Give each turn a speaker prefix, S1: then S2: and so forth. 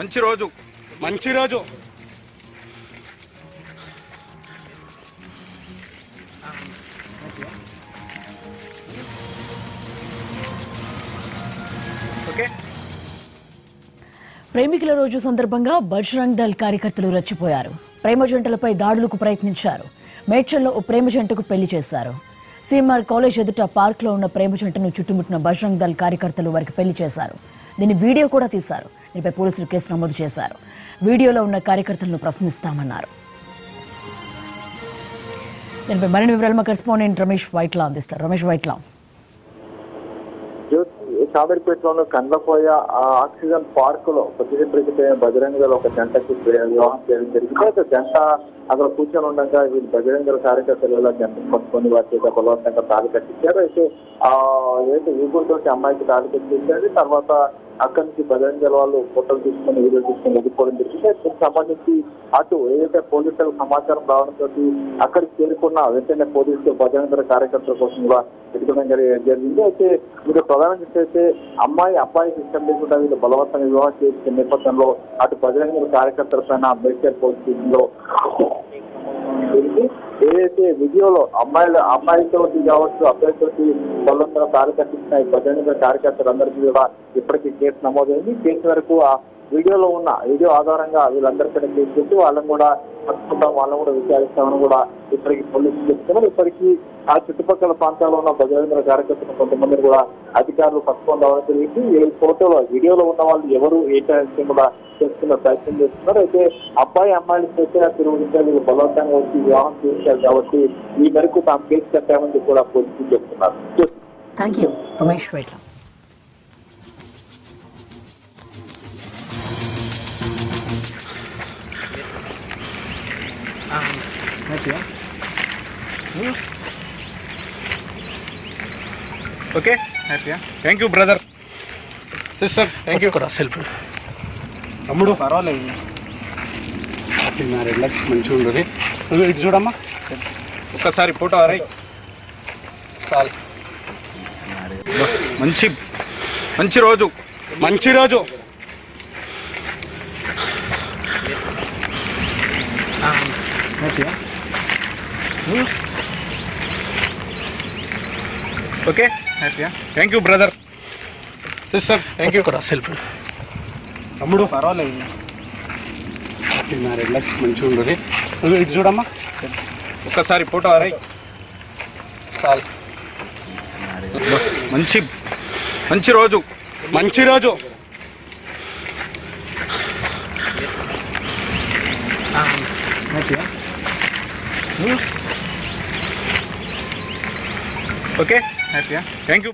S1: మంచి రోజు. మంచి రోజు. ఓకే.
S2: ప్రేమికుల రోజు సందర్భంగా బజరంగ్ దళ్ కార్యకర్తలు రచ్చిపోయారు. ప్రేమ జంటలపై దాడులకు ప్రయత్నించారు. మేడ్చల్లో ఓ ప్రేమ జంటకు పెళ్ళి చేశారు. సీఎంఆర్ కాలేజ్ ఎదుట పార్క్లో ఉన్న ప్రేమ జంటను చుట్టుముట్టిన బజరంగ్ దళ్ కార్యకర్తలు వారికి పెళ్ళి చేశారు. దీని వీడియో కూడా తీశారు. దీనిపై పోలీసులు కేసు నమోదు చేశారు. వీడియోలో ఉన్న కార్యకర్తలను ప్రశ్నిస్తామన్నారు. దీనిపై మరిన్ని వివరాలు మా కరెస్పాండెంట్ రమేష్ వైట్లా అందిస్తారు. రమేష్ వైట్లా.
S3: షాబీర్పేటలోని కండ్లపోయ ఆక్సిజన్ పార్క్లో కొద్దిసేపు బజరంగ దళ ఒక జంటకి వివాహం చేయడం జరిగింది. అయితే జంట అక్కడ కూర్చొని ఉండగా వీళ్ళు బజరంగ దళ కార్యకర్తలు ఇలా జంట పట్టుకొని వారి చేత బలవంతంగా తాళి కట్టించారు. అయితే ఆ ఏంటి ఊపిరితోటి అమ్మాయికి తాళి కట్టించారు. తర్వాత అక్కడి నుంచి బజరంగ వాళ్ళు ఫోటోలు తీసుకొని వీడియో తీసుకొని ఎదుర్కోవడం జరిగింది దీనికి సంబంధించి అటు ఏదైతే పోలీసులకు సమాచారం రావడంతో అక్కడికి చేరుకున్న వెంటనే పోలీసులు బజరంగ కార్యకర్తల కోసం కూడా ఎదుర్కోవడం జరిగింది అయితే మీరు ప్రధానం చేస్తే అమ్మాయి అబ్బాయికి ఇష్టం లేకుండా వీళ్ళు బలవంతంగా వివాహం చేసిన నేపథ్యంలో అటు బజరంగ కార్యకర్తల పైన మెడికల్ పోలీస్ స్టేషన్లో జరిగింది. ఏదైతే వీడియోలో అమ్మాయిలు అమ్మాయితో కావచ్చు అబ్బాయితో బలవంతంగా తాళి కట్టించిన కార్యకర్తలందరికీ కూడా ఇప్పటికీ కేసు నమోదైంది. కేసు వరకు ఆ వీడియోలో ఉన్న వీడియో ఆధారంగా వీళ్ళందరిపైన కేసు పెట్టి వాళ్ళని కూడా పట్టుకుంటాం వాళ్ళని కూడా విచారిస్తామని కూడా ఇప్పటికి పోలీసులు చెప్తున్నారు. ఇప్పటికీ ఆ చుట్టుపక్కల ప్రాంతాల్లో ఉన్న బజరంగ కార్యకర్తలు కొంతమంది కూడా అధికారులు రావడం జరిగింది. ఈ ఫోటోలో వీడియోలో ఉన్న వాళ్ళు ఎవరు ఏంటంటే కూడా తెలుసుకున్న ప్రయత్నం చేస్తున్నారు. అయితే అబ్బాయి అమ్మాయిలు చేసిన తిరుగుతుంటే బలవంతంగా వచ్చి వివాహం చేశారు కాబట్టి ఈ మేరకు తాము కేసు కట్టామని కూడా పోలీసులు చెప్తున్నారు.
S2: Thank you Ramesh Vaitla
S1: okay హ్యాపీయా thank you brother sister thank you
S4: కూడా సెల్ఫీ తమ్ముడు.
S1: పర్వాలేదు.
S4: హ్యాపీ మ్యారేడ్ లైఫ్ మంచిగా ఉండదు నువ్వు ఇది చూడమ్మా.
S1: ఒక్కసారి ఫోటో అరే చాలు. మంచి మంచి రోజు. మంచి రోజు. Okay హ్యాపీయా thank you brother sister thank you
S4: కూడా సెల్ఫీ తమ్ముడు
S1: పర్వాలేదు
S4: హ్యాపీ మ్యారేడ్ లైఫ్ మంచిగా ఉండదు నువ్వు ఇది చూడమ్మా
S1: ఒక్కసారి ఫోటో అరే చాలు మంచి మంచి రోజు మంచి రోజు ఓకే హ్యాపీయా థ్యాంక్ యూ